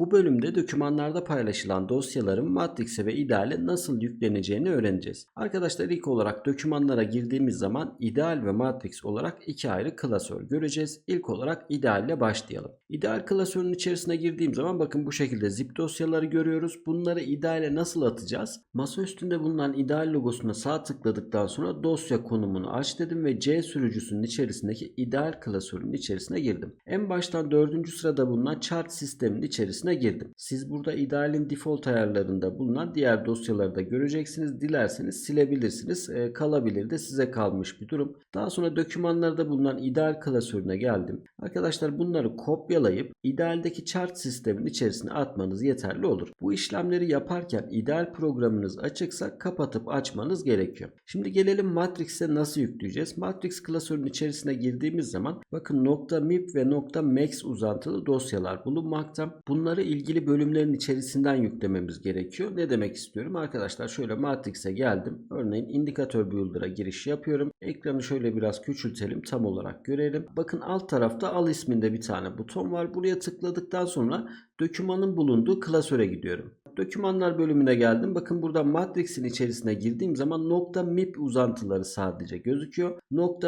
Bu bölümde dokümanlarda paylaşılan dosyaların Matrix'e ve ideale nasıl yükleneceğini öğreneceğiz. Arkadaşlar ilk olarak dokümanlara girdiğimiz zaman ideal ve Matrix olarak iki ayrı klasör göreceğiz. İlk olarak ideal ile başlayalım. İdeal klasörün içerisine girdiğim zaman bakın bu şekilde zip dosyaları görüyoruz. Bunları ideale nasıl atacağız? Masa üstünde bulunan ideal logosuna sağ tıkladıktan sonra dosya konumunu aç dedim ve C sürücüsünün içerisindeki ideal klasörün içerisine girdim. En baştan dördüncü sırada bulunan chart sistemin içerisine girdim. Siz burada idealin default ayarlarında bulunan diğer dosyaları da göreceksiniz. Dilerseniz silebilirsiniz. E, kalabilir de size kalmış bir durum. Daha sonra dokümanlarda bulunan ideal klasörüne geldim. Arkadaşlar bunları kopyalayıp idealdeki chart sistemin içerisine atmanız yeterli olur. Bu işlemleri yaparken ideal programınız açıksa kapatıp açmanız gerekiyor. Şimdi gelelim Matrix'e nasıl yükleyeceğiz? Matrix klasörün içerisine girdiğimiz zaman bakın .mip ve .max uzantılı dosyalar bulunmakta. Bunları ilgili bölümlerin içerisinden yüklememiz gerekiyor. Ne demek istiyorum? Arkadaşlar şöyle Matrix'e geldim. Örneğin indikatör builder'a giriş yapıyorum. Ekranı şöyle biraz küçültelim tam olarak görelim. Bakın alt tarafta al isminde bir tane buton var. Buraya tıkladıktan sonra dokümanın bulunduğu klasöre gidiyorum. Dokümanlar bölümüne geldim. Bakın burada Matrix'in içerisine girdiğim zaman .mip uzantıları sadece gözüküyor.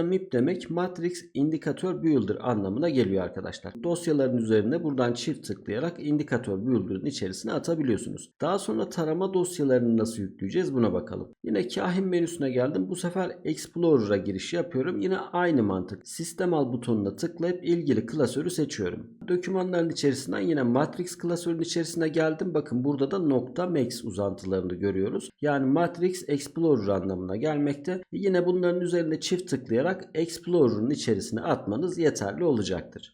.mip demek Matrix Indicator Builder anlamına geliyor arkadaşlar. Dosyaların üzerine buradan çift tıklayarak Indicator Builder'ın içerisine atabiliyorsunuz. Daha sonra tarama dosyalarını nasıl yükleyeceğiz buna bakalım. Yine kahin menüsüne geldim. Bu sefer Explorer'a giriş yapıyorum. Yine aynı mantık. Sistem al butonuna tıklayıp ilgili klasörü seçiyorum. Dokümanların içerisinden yine Matrix klasörün içerisine geldim. Bakın burada da .max uzantılarını görüyoruz. Yani Matrix Explorer anlamına gelmekte. Yine bunların üzerine çift tıklayarak Explorer'ın içerisine atmanız yeterli olacaktır.